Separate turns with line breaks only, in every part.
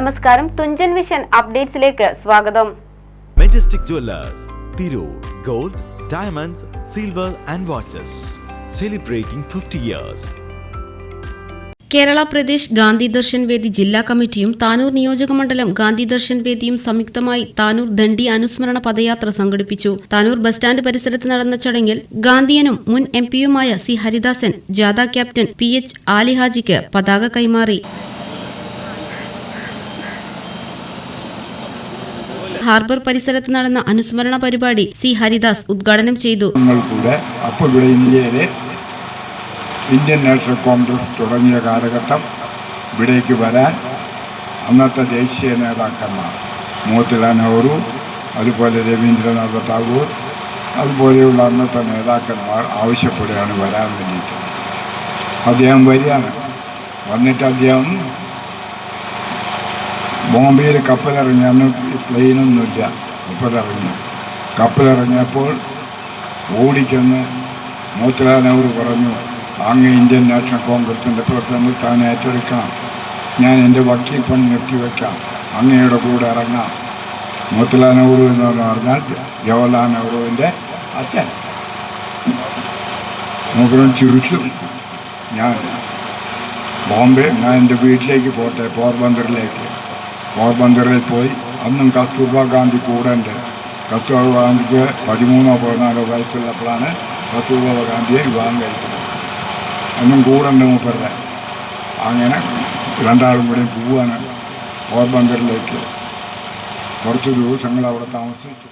നമസ്കാരം. തുഞ്ചൻ വിഷൻ അപ്ഡേറ്റ്സിലേക്ക് സ്വാഗതം.
Majestic Jewellers Tirur gold diamonds silver and watches celebrating fifty years
Kerala Pradesh Gandhi Darshan Vedi ജില്ലാ കമ്മിറ്റിയും താനൂർ നിയോജകമണ്ഡലം ഗാന്ധി ദർശൻ വേദിയും സംയുക്തമായി താനൂർ ദണ്ഡി അനുസ്മരണ പദയാത്ര സംഘടിപ്പിച്ചു. താനൂർ ബസ് സ്റ്റാൻഡ് പരിസരത്ത് നടന്ന ചടങ്ങിൽ ഗാന്ധിയനും മുൻ എം പിയുമായ സി ഹരിദാസൻ ജാഥ ക്യാപ്റ്റൻ പി എച്ച് ആലിഹാജിക്ക് പതാക കൈമാറി. ഹാർബർ പരിസരത്ത് നടന്ന അനുസ്മരണ പരിപാടി സി ഹരിദാസ് ഉദ്ഘാടനം ചെയ്തു.
അപ്പോൾ ഇന്ത്യൻ നാഷണൽ കോൺഗ്രസ് തുടങ്ങിയ കാലഘട്ടം ഇവിടേക്ക് വരാൻ അന്നത്തെ ദേശീയ നേതാക്കന്മാർ മോത്തിലാൽ നെഹ്റു അതുപോലെ രവീന്ദ്രനാഥ ടാഗോർ അതുപോലെയുള്ള അന്നത്തെ നേതാക്കന്മാർ ആവശ്യപ്പെടുകയാണ് വരാൻ വേണ്ടിയിട്ട്. അദ്ദേഹം വരികയാണ്. വന്നിട്ട് അദ്ദേഹം ബോംബെയിൽ കപ്പലിറങ്ങി അന്ന് പ്ലെയിനൊന്നുമില്ല. കപ്പലിറങ്ങി. കപ്പലിറങ്ങിയപ്പോൾ ഓടിച്ചെന്ന് മോത്തിലാൽ നെഹ്റു പറഞ്ഞു അങ്ങ് ഇന്ത്യൻ നാഷണൽ കോൺഗ്രസിന്റെ പ്രസിഡന്റ് സ്ഥാനം ഏറ്റെടുക്കണം. ഞാൻ എന്റെ വക്കീൽ പണി നിർത്തിവെക്കാം. അങ്ങയുടെ കൂടെ ഇറങ്ങാം. മോത്തിലാൽ നെഹ്റു എന്ന് പറഞ്ഞാൽ ജവഹർലാൽ നെഹ്റുവിന്റെ അച്ഛൻ. നോക്കണം ചിരിച്ചു. ഞാൻ ബോംബെ ഞാൻ എന്റെ വീട്ടിലേക്ക് പോട്ടെ പോർബന്തറിലേക്ക് പോർബന്തറിൽ പോയി. അന്നും കസ്തൂർബ ഗാന്ധി കൂടെ ഉണ്ട് കസ്തൂർബ ഗാന്ധിക്ക് പതിമൂന്നോ പതിനാലോ വയസ്സുള്ളപ്പോഴാണ് കസ്തൂർബ ഗാന്ധിയെ വിവാഹം കഴിക്കുന്നത്. അന്നും കൂടെ ഉണ്ട് മൂപ്പരുടെ അങ്ങനെ രണ്ടാളും കൂടി പോവാണ് പോർബന്തറിലേക്ക് കുറച്ച് ദിവസങ്ങൾ അവിടെ താമസിച്ചു.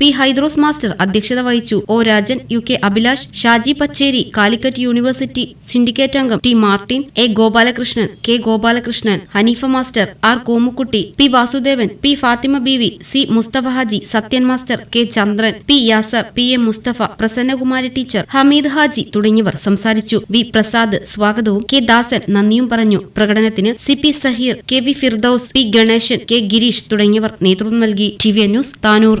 പി ഹൈദ്രോസ് മാസ്റ്റർ അധ്യക്ഷത വഹിച്ചു. O Rajan U K Abhilash Shaji Pacheri Calicut university syndicate അംഗം T Martin A Gopalakrishnan K Gopalakrishnan Hanifa master R Komukutty P Vasudevan P Fathima Beevi C Musthafa Haji Sathyan master K Chandran P Yasar P M Musthafa Prasannakumari teacher Hameed Haji തുടങ്ങിയവർ സംസാരിച്ചു. V Prasad സ്വാഗതവും K ദാസൻ നന്ദിയും പറഞ്ഞു. പ്രകടനത്തിന് C P Saheer K V Firdous P Ganesan K Gireesh തുടങ്ങിയവർ നേതൃത്വം നൽകി. T V news Tanur.